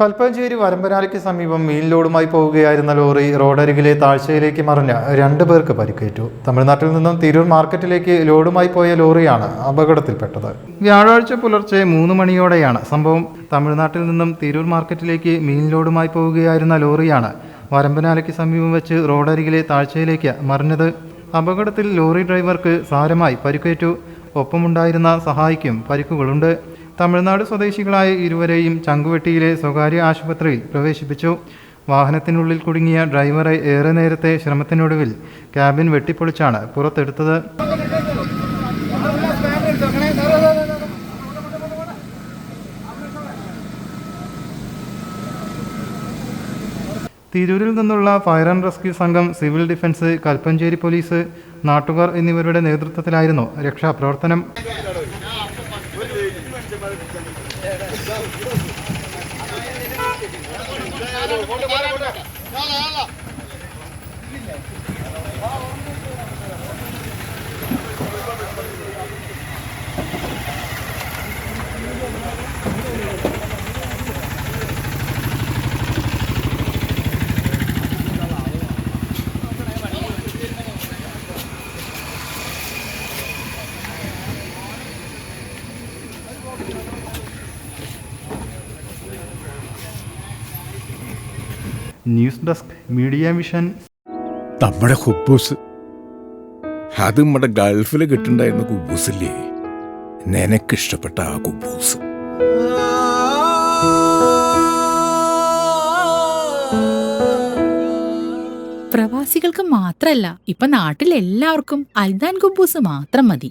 കൽപ്പഞ്ചേരി വരമ്പനാലിക്ക് സമീപം മീൻ ലോഡുമായി പോവുകയായിരുന്ന ലോറി റോഡരികിലെ താഴ്ചയിലേക്ക് മറിഞ്ഞ് രണ്ട് പേർക്ക് പരിക്കേറ്റു. തമിഴ്നാട്ടിൽ നിന്നും തിരൂർ മാർക്കറ്റിലേക്ക് ലോഡുമായി പോയ ലോറിയാണ് അപകടത്തിൽപ്പെട്ടത്. വ്യാഴാഴ്ച പുലർച്ചെ മൂന്ന് മണിയോടെയാണ് സംഭവം. തമിഴ്നാട്ടിൽ നിന്നും തിരൂർ മാർക്കറ്റിലേക്ക് മീൻ ലോഡുമായി പോവുകയായിരുന്ന ലോറിയാണ് വരമ്പനാലയ്ക്ക് സമീപം വെച്ച് റോഡരികിലെ താഴ്ചയിലേക്ക് മറിഞ്ഞത്. അപകടത്തിൽ ലോറി ഡ്രൈവർക്ക് സാരമായി പരിക്കേറ്റു. ഒപ്പമുണ്ടായിരുന്ന സഹായിക്കും പരിക്കുകളുണ്ട്. തമിഴ്നാട് സ്വദേശികളായ ഇരുവരെയും ചങ്കുവെട്ടിയിലെ സ്വകാര്യ ആശുപത്രിയിൽ പ്രവേശിപ്പിച്ചു. വാഹനത്തിനുള്ളിൽ കുടുങ്ങിയ ഡ്രൈവറെ ഏറെ നേരത്തെ ശ്രമത്തിനൊടുവിൽ ക്യാബിൻ വെട്ടിപ്പൊളിച്ചാണ് പുറത്തെടുത്തത്. തിരൂരിൽ നിന്നുള്ള ഫയർ ആൻഡ് റെസ്ക്യൂ സംഘം സിവിൽ ഡിഫൻസ് കൽപ്പഞ്ചേരി പോലീസ് നാട്ടുകാർ എന്നിവരുടെ നേതൃത്വത്തിലായിരുന്നു രക്ഷാപ്രവർത്തനം. போட்டு போட்டு. ന്യൂസ് ഡെസ്ക് മീഡിയ മിഷൻ നമ്മുടെ ഹുബൂസ് അത് നമ്മുടെ ഗൾഫിൽ കിട്ടുണ്ടായിരുന്ന കുബൂസില്ലേ? നിനക്കിഷ്ടപ്പെട്ട ആ കുബൂസ്. പ്രവാസികൾക്ക് മാത്രല്ല ഇപ്പൊ നാട്ടിൽ എല്ലാവർക്കും അൽദാൻ കുബൂസ് മാത്രം മതി.